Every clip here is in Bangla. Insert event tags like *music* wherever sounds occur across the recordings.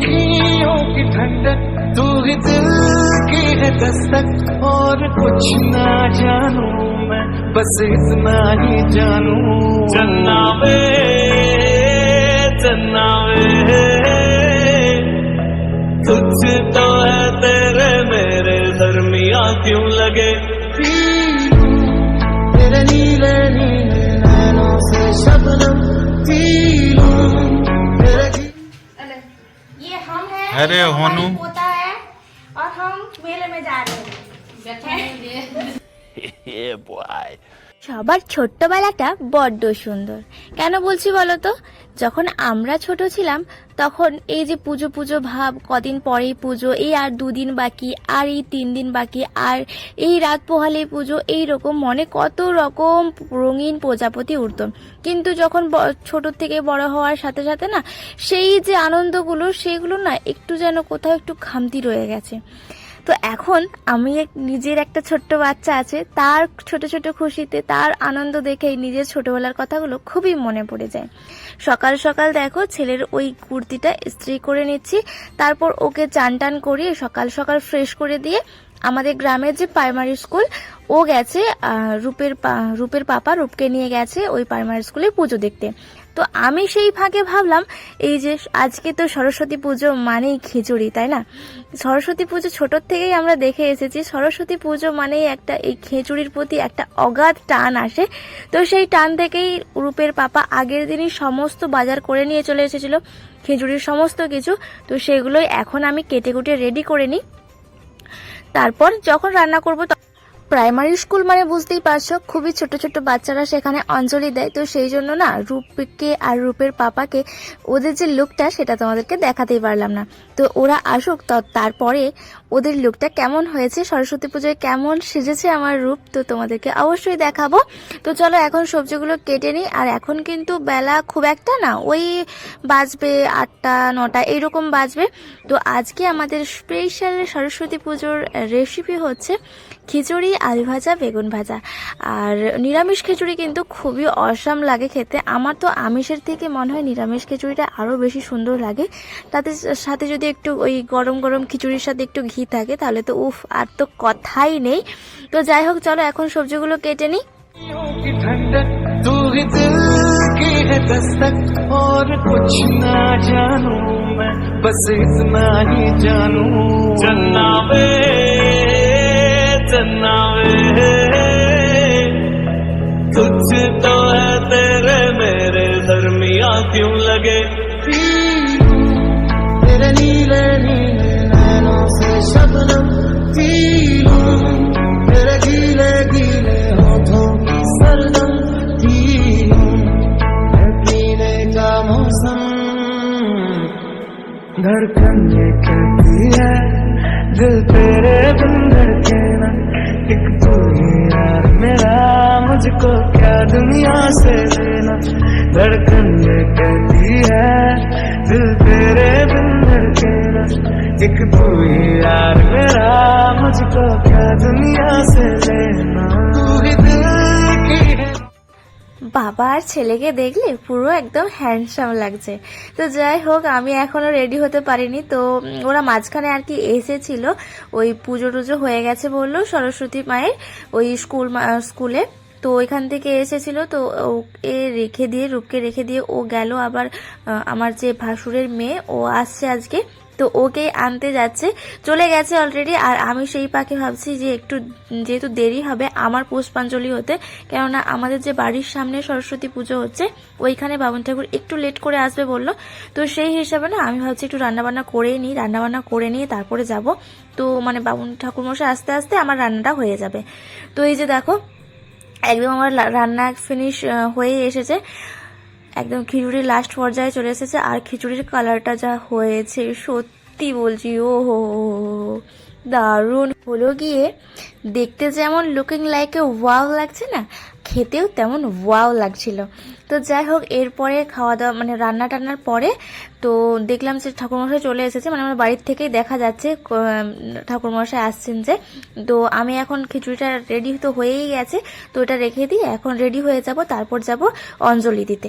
अखियों की ठंडक तू ही दिल की है दस्तक। और कुछ ना जानू मैं बस इतना ही जानू। चन्ना वे चन्ना वे तुझ तो है तेरे मेरे दरमिया क्यों लगे? तेरे नीले नीले अरे, ये हमारी होनू। पोता है और हम मेले में जा रहे हैं *laughs* সবার ছোট্টবেলাটা বড্ড সুন্দর কেন বলছি বলো তো যখন আমরা ছোট ছিলাম, তখন এই যে পুজো পুজো ভাব, কদিন পরেই পুজো, এই আর দুদিন বাকি, আর এই তিন দিন বাকি, আর এই রাত পোহালে পুজো, এই রকম মনে কত রকম রঙিন প্রজাপতি উঠত। কিন্তু যখন ছোট থেকে বড় হওয়ার সাথে সাথে না, সেই যে আনন্দগুলো, সেগুলো না একটু যেন কোথাও একটু খামতি রয়ে গেছে। তো এখন আমি নিজের একটা ছোট্ট বাচ্চা আছে, তার ছোট ছোট খুশিতে তার আনন্দ দেখেই নিজের ছোটবেলার কথাগুলো খুবই মনে পড়ে যায়। সকাল সকাল দেখো ছেলের ওই কুর্তিটা ইস্ত্রি করে নিচ্ছি, তারপর ওকে চান টান করিয়ে সকাল সকাল ফ্রেশ করে দিয়ে আমাদের গ্রামের যে প্রাইমারি স্কুল ও গেছে রূপের রূপের পাপা রূপকে নিয়ে গেছে ওই প্রাইমারি স্কুলে পুজো দেখতে। তো আমি সেই ফাঁকে ভাবলাম, এই যে আজকে তো সরস্বতী পুজো মানেই খিচুড়ি, তাই না? সরস্বতী পুজো ছোটোর থেকেই আমরা দেখে এসেছি, সরস্বতী পুজো মানেই একটা এই খিচুড়ির প্রতি একটা অগাধ টান আসে। তো সেই টান থেকেই রূপের পাপা আগের দিনই সমস্ত বাজার করে নিয়ে চলে এসেছিল, খিচুড়ির সমস্ত কিছু। তো সেগুলোই এখন আমি কেটে কুটে রেডি করে নিই। তারপর যখন রান্না করব প্রাইমারি স্কুল মানে বুঝতেই পারছ, খুবই ছোট ছোট বাচ্চারা সেখানে অঞ্জলি দেয়। তো সেই জন্য না, রূপকে আর রূপের পাপাকে ওদের যে লুকটা সেটা তোমাদেরকে দেখাতেই পারলাম না। তো ওরা আসুক, তো তারপরে ওদের লুকটা কেমন হয়েছে, সরস্বতী পুজোয় কেমন সেজেছে আমার রূপ, তো তোমাদেরকে অবশ্যই দেখাবো। তো চলো এখন সবজিগুলো কেটে নিই, আর এখন কিন্তু বেলা খুব একটা না, ওই বাজবে আটটা, নটা, এইরকম বাজবে। তো আজকে আমাদের স্পেশাল সরস্বতী পুজোর রেসিপি হচ্ছে খিচুড়ি আলু ভাজা বেগুন ভাজা। আর নিরামিষ খিচুড়ি কিন্তু খুবই অসাম লাগে খেতে। আমার তো আমিষের থেকে মনে হয় নিরামিষ খিচুড়িটা আরও বেশি সুন্দর লাগে। তাতে সাথে যদি একটু ওই গরম গরম খিচুড়ির সাথে একটু ঘি থাকে তাহলে তো উফ আর তো কথাই নেই। তো যাই হোক চলো এখন সবজিগুলো কেটে নিই। জানো জানো জন্না लगे तेरे नीले नीले नैनों से शबनम पी लूं तेरे गीले गीले होठों की सरदम पी लूं है पीने का मौसम धड़कन ये कहती है दिल तेरे बिन धड़के ना एक तू ही यार मेरा, मुझको क्या दुनिया से लेना? धड़कन कहती है, दिल तेरे बिन धड़के ना। एक तू ही यार मेरा, मुझको क्या दुनिया से लेना? तू ही दिल की है। বাবা আর ছেলেকে দেখলে পুরো একদম হ্যান্ডসাম লাগছে। তো যাই হোক, আমি এখনও রেডি হতে পারিনি। তো ওরা মাঝখানে আর কি এসেছিল, ওই পুজো টুজো হয়ে গেছে বলল সরস্বতী মায়ের ওই স্কুল স্কুলে। তো ওইখান থেকে এসেছিল, তো ওকে রেখে দিয়ে, রূপকে রেখে দিয়ে ও গেল। আবার আমার যে ভাসুরের মেয়ে, ও আসছে আজকে। তো ওকে আনতে যাচ্ছে, চলে গেছে অলরেডি আর আমি সেই পাখি ভাবছি যে একটু, যেহেতু দেরি হবে আমার পুষ্পাঞ্জলি হতে, কেননা আমাদের যে বাড়ির সামনে সরস্বতী পুজো হচ্ছে, ওইখানে বাবন ঠাকুর একটু লেট করে আসবে বলল। তো সেই হিসাবে না, আমি ভাবছি একটু রান্নাবান্না করেই নিই, রান্নাবান্না করে নিয়ে তারপরে যাব। তো মানে বাবন ঠাকুর মশাই আস্তে আস্তে আমার রান্নাটা হয়ে যাবে। তো এই যে দেখো, একদম আমার রান্না ফিনিশ হয়ে এসেছে। একদম খিচুড়ির লাস্ট পর্যায়ে চলে এসেছে, আর খিচুড়ির কালারটা যা হয়েছে সত্যি বলছি, ও হো। দারুণ। হলো গিয়ে দেখতে যেমন লুকিং লাইক ওয়াও লাগছে না, খেতেও তেমন ওয়াও লাগছিল। তো যাই হোক, এরপরে খাওয়া দাওয়া মানে রান্না টান্নার পরে তো দেখলাম যে ঠাকুরমশাই চলে এসেছে মানে আমার বাড়ির থেকেই দেখা যাচ্ছে ঠাকুরমশাই আসছেন যে। তো আমি এখন খিচুড়িটা রেডি তো হয়েই গেছে, তো এটা রেখে দিই এখন রেডি হয়ে যাব, তারপর যাব অঞ্জলি দিতে।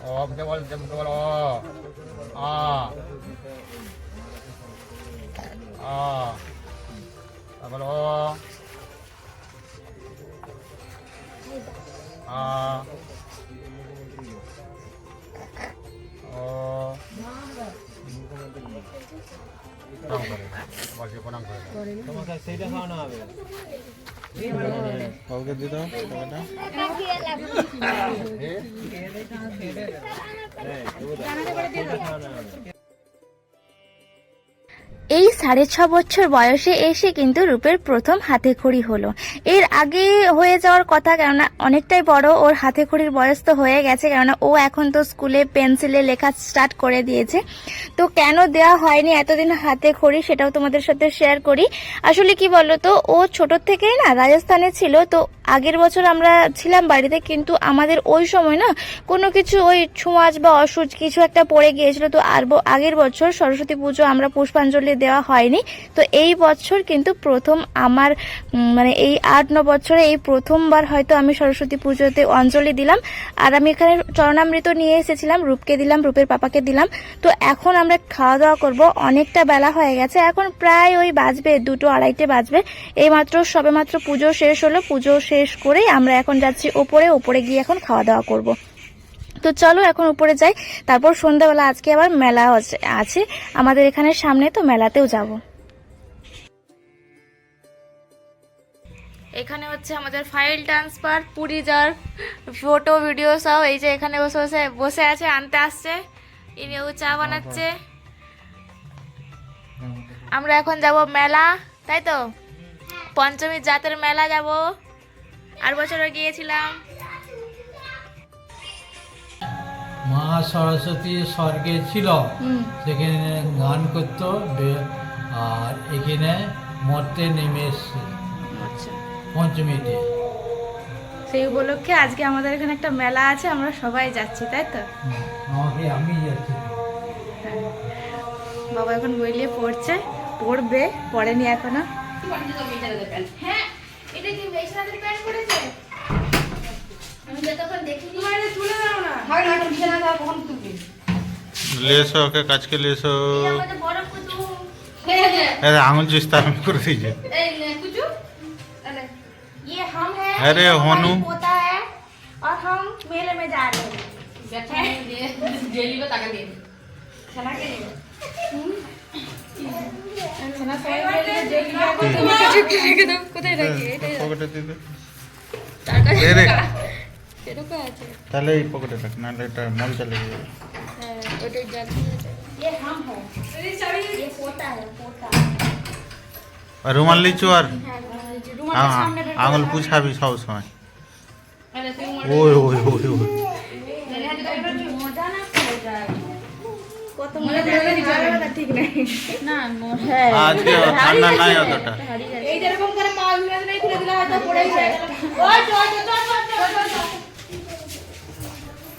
বিদ্যা বিদ্যা বিশালাক্ষী বিদ্যা দাও মা সরস্বতী অ অ অ, আ ও প্রণাম করে বলছি প্রণাম করে কাউকে দিয়ে দাও। টাকাটা এই সাড়ে ছ বছর বয়সে এসে কিন্তু রূপের প্রথম হাতে খড়ি হলো। এর আগে হয়ে যাওয়ার কথা, কেননা অনেকটাই বড়, ওর হাতে খড়ির বয়স তো হয়ে গেছে, কেননা ও এখন তো স্কুলে পেন্সিলে লেখা স্টার্ট করে দিয়েছে। তো কেন দেওয়া হয়নি এতদিন হাতে খড়ি সেটাও তোমাদের সাথে শেয়ার করি। আসলে কি বলতো, ও ছোট থেকেই না রাজস্থানে ছিল, তো আগের বছর আমরা ছিলাম বাড়িতে, কিন্তু আমাদের ওই সময় না কোনো কিছু ওই ছোঁয়াচ বা অসুচ কিছু একটা পড়ে গিয়েছিল। তো আর আগের বছর সরস্বতী পুজো আমরা পুষ্পাঞ্জলি দেওয়া হয়নি। তো এই বছর কিন্তু প্রথম আমার মানে এই আট, ন বছরে এই প্রথমবার হয়তো আমি সরস্বতী পুজোতে অঞ্জলি দিলাম। আর আমি এখানে চরণামৃত নিয়ে এসেছিলাম, রূপকে দিলাম, রূপের পাপাকে দিলাম। তো এখন আমরা খাওয়া দাওয়া করব। অনেকটা বেলা হয়ে গেছে। এখন প্রায় ওই বাজবে, দুটো আড়াইটে বাজবে। এই এইমাত্র সবেমাত্র পুজো শেষ হলো। পুজো শেষ করেই আমরা এখন যাচ্ছি ওপরে। ওপরে গিয়ে এখন খাওয়া দাওয়া করব। তো চলো এখন উপরে যাই। তারপর সন্ধ্যাবেলা আজকে আবার মেলা আছে- আমাদের এখানে সামনে তো মেলাতেও যাব। এখানে হচ্ছে আমাদের ফাইল ট্রান্সফার পুরী যাওয়ার ফটো ভিডিও সব এই যে এখানে বসে বসে বসে আছে, আনতে আসছে। ইনিও চা বানাচ্ছে। আমরা এখন যাব মেলা, তাই তো? পঞ্চমী জাতের মেলা যাব। আর বছরও গিয়েছিলাম। মা সরস্বতী স্বর্গে ছিল সেখানে গান করতো আর এখানে মরতে নেমে এসছে। আচ্ছা। পঞ্চমীতে সেই উপলক্ষে আজকে আমাদের এখানে একটা মেলা আছে আমরা সবাই যাচ্ছি তাই তো? আমাকে আমি যাচ্ছি। হ্যাঁ। বাবা এখন বইলে পড়ছে পড়বে পড়েনি এখনও। হ্যাঁ এটা কি প্যান্ট করেছে আমি তো তখন দেখিনি মানে তুলে দাও না হয় না বিছানা দাও কখন তুলবে ले एसो ओके काच के ले एसो এই আমাদের বড় কুতু अरे आंगुल विस्तार में कर दीजिए এই कुचू अरे ये हम हैं अरे, ये हमारी होनू। पोता है और हम मेले में जा रहे हैं ডেলি বা টাকা দিয়ে चला के लिए পকেটে দিতে দে রে তাহলে এই পকেটে রাখ নাহলে এটা মল চলে যাবে ये हम हैं ये पोता है पोता আর রুমাল লিচু আর আ- আঙুল পুছাবি সব সময় ওই ওই ওই ওই মজা না পড়ে যায় কত মজা লাগে ঠিক নেই না হ্যাঁ আজকে ঠান্ডা নাই অতটা এই যেরকম করে মা বিরাজ নেই খুলে দিলে হয়তো পড়েই যায়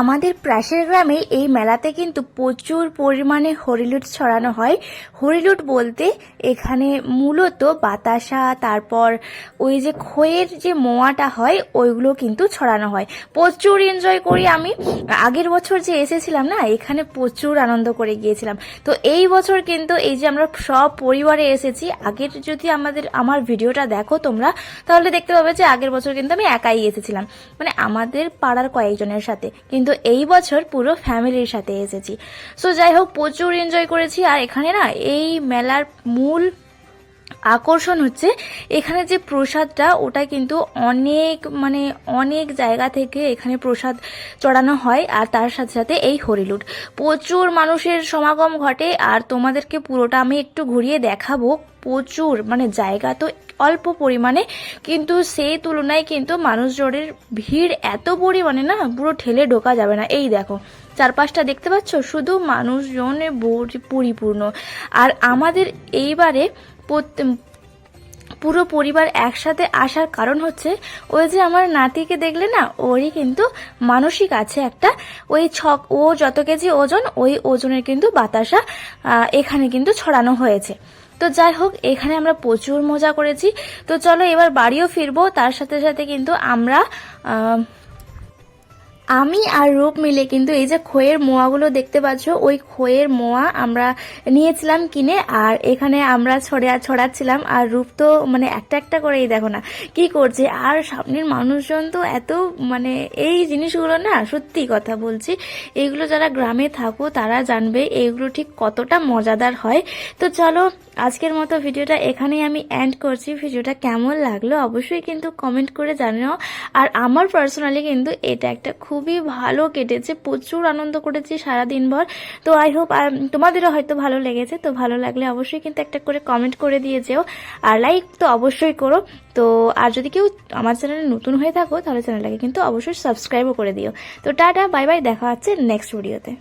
আমাদের প্রাসের গ্রামে এই মেলাতে কিন্তু প্রচুর পরিমাণে হরিলুট ছড়ানো হয়। হরিলুট বলতে এখানে মূলত বাতাসা, তারপর ওই যে খইয়ের যে মোয়াটা হয়, ওইগুলো কিন্তু ছড়ানো হয়। প্রচুর এনজয় করি আমি। আগের বছর যে এসেছিলাম না, এখানে প্রচুর আনন্দ করে গিয়েছিলাম। তো এই বছর কিন্তু এই যে আমরা সব পরিবারে এসেছি, আগের যদি আমাদের, আমার ভিডিওটা দেখো তোমরা, তাহলে দেখতে পাবে যে আগের বছর কিন্তু আমি একাই এসেছিলাম। মানে আমাদের পাড়ার কয়েকজনের সাথে। কিন্তু এই বছর পুরো ফ্যামিলির সাথে এসেছি। সো যাই হোক, প্রচুর এনজয় করেছি। আর এখানে না, এই মেলার মূল আকর্ষণ হচ্ছে, এখানে যে প্রসাদটা, ওটা কিন্তু অনেক মানে অনেক জায়গা থেকে এখানে প্রসাদ চড়ানো হয়, আর তার সাথে সাথে এই হরিলুট। প্রচুর মানুষের সমাগম ঘটে, আর তোমাদেরকে পুরোটা আমি একটু ঘুরিয়ে দেখাবো। প্রচুর মানে জায়গা তো অল্প পরিমাণে, কিন্তু সেই তুলনায় কিন্তু মানুষজনের ভিড় এত পরিমাণে না, পুরো ঠেলে ঢোকা যাবে না। এই দেখো, চারপাশটা দেখতে পাচ্ছ? শুধু মানুষজনে পরিপূর্ণ। আর আমাদের এইবারে পুরো পরিবার একসাথে আসার কারণ হচ্ছে, ওই যে আমার নাতিকে দেখলে না, ওরই কিন্তু মানসিক আছে একটা। ওই ছক, ও যত কেজি ওজন, ওই ওজনের কিন্তু বাতাসা এখানে কিন্তু ছড়ানো হয়েছে। তো যাই হোক, এখানে আমরা প্রচুর মজা করেছি। তো চলো এবার বাড়িও ফিরবো, তার সাথে সাথে কিন্তু আমরা আমি আর রূপ মিলে কিন্তু এই যে খইয়ের মোয়াগুলো দেখতে পাচ্ছ, ওই খইয়ের মোয়া আমরা নিয়েছিলাম কিনে আর এখানে আমরা ছড়া, ছড়াচ্ছিলাম আর রূপ তো মানে একটা একটা করেই দেখো না কি করছে। আর সামনের মানুষজন তো এত মানে এই জিনিসগুলো না সত্যি কথা বলছি এইগুলো যারা গ্রামে থাকো তারা জানবে এইগুলো ঠিক কতটা মজাদার হয়। তো চলো আজকের মতো ভিডিওটা এখানেই আমি এন্ড করছি। ভিডিওটা কেমন লাগল অবশ্যই কিন্তু কমেন্ট করে জানিও। আর আমার পার্সোনালি কিন্তু এটা একটা খুবই ভালো কেটেছে, প্রচুর আনন্দ করেছি সারা তো আই হোপ আর তোমাদেরও হয়তো ভালো লেগেছে, তো ভালো লাগলে অবশ্যই কিন্তু একটা করে কমেন্ট করে দিয়ে যেও। আর লাইক তো অবশ্যই করো। তো আর যদি কেউ আমার চ্যানেলে নতুন হয়ে থাকো, তাহলে চ্যানেলটাকে কিন্তু অবশ্যই সাবস্ক্রাইবও করে দিও। তো টাটা বাই বাই দেখা হচ্ছে নেক্সট ভিডিওতে